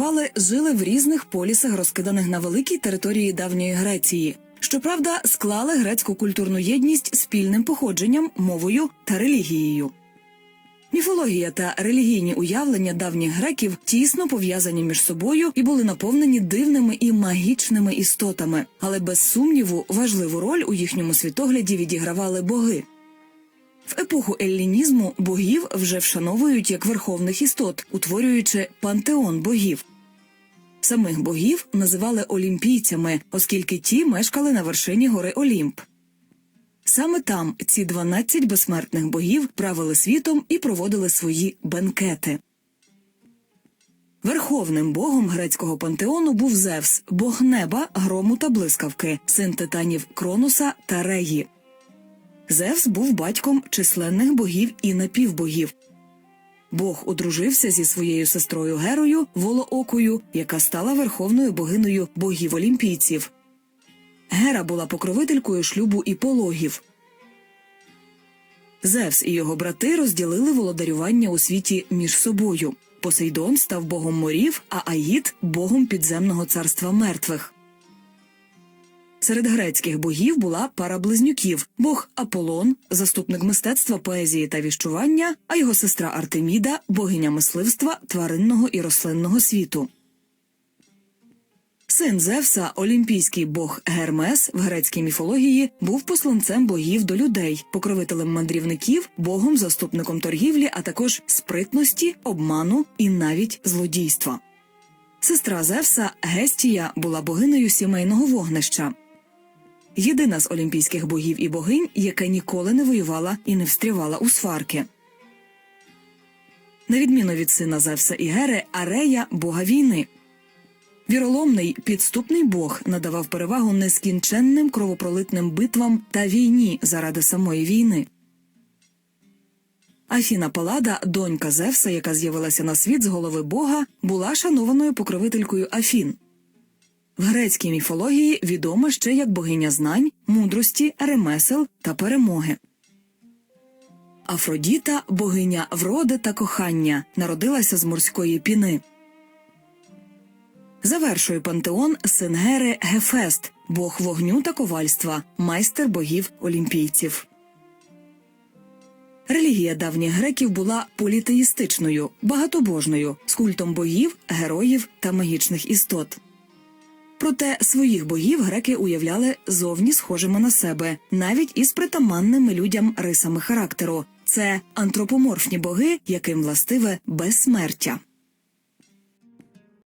працювали, жили в різних полісах, розкиданих на великій території давньої Греції. Щоправда, склали грецьку культурну єдність спільним походженням, мовою та релігією. Міфологія та релігійні уявлення давніх греків тісно пов'язані між собою і були наповнені дивними і магічними істотами, але без сумніву важливу роль у їхньому світогляді відігравали боги. В епоху еллінізму богів вже вшановують як верховних істот, утворюючи пантеон богів. Самих богів називали олімпійцями, оскільки ті мешкали на вершині гори Олімп. Саме там ці 12 безсмертних богів правили світом і проводили свої бенкети. Верховним богом грецького пантеону був Зевс, бог неба, грому та блискавки, син титанів Кроноса та Реї. Зевс був батьком численних богів і напівбогів. Бог одружився зі своєю сестрою Герою Волоокою, яка стала верховною богиною богів олімпійців. Гера була покровителькою шлюбу і пологів. Зевс і його брати розділили володарювання у світі між собою. Посейдон став богом морів, а Аїд богом підземного царства мертвих. Серед грецьких богів була пара близнюків бог Аполлон, заступник мистецтва, поезії та віщування, а його сестра Артеміда богиня мисливства, тваринного і рослинного світу. Син Зевса, олімпійський бог Гермес в грецькій міфології, був посланцем богів до людей, покровителем мандрівників, богом, заступником торгівлі, а також спритності, обману і навіть злодійства. Сестра Зевса Гестія була богинею сімейного вогнища. Єдина з олімпійських богів і богинь, яка ніколи не воювала і не встрявала у сварки. На відміну від сина Зевса і Гери, Арея бога війни. Віроломний підступний бог надавав перевагу нескінченним кровопролитним битвам та війні заради самої війни. Афіна Палада, донька Зевса, яка з'явилася на світ з голови бога, була шанованою покровителькою Афін. В грецькій міфології відома ще як богиня знань, мудрості, ремесел та перемоги. Афродіта, богиня вроди та кохання, народилася з морської піни. Завершує пантеон син Гери Гефест, бог вогню та ковальства, майстер богів олімпійців. Релігія давніх греків була політеїстичною, багатобожною, з культом богів, героїв та магічних істот. Проте своїх богів греки уявляли зовні схожими на себе, навіть із притаманними людям рисами характеру. Це антропоморфні боги, яким властиве безсмертя.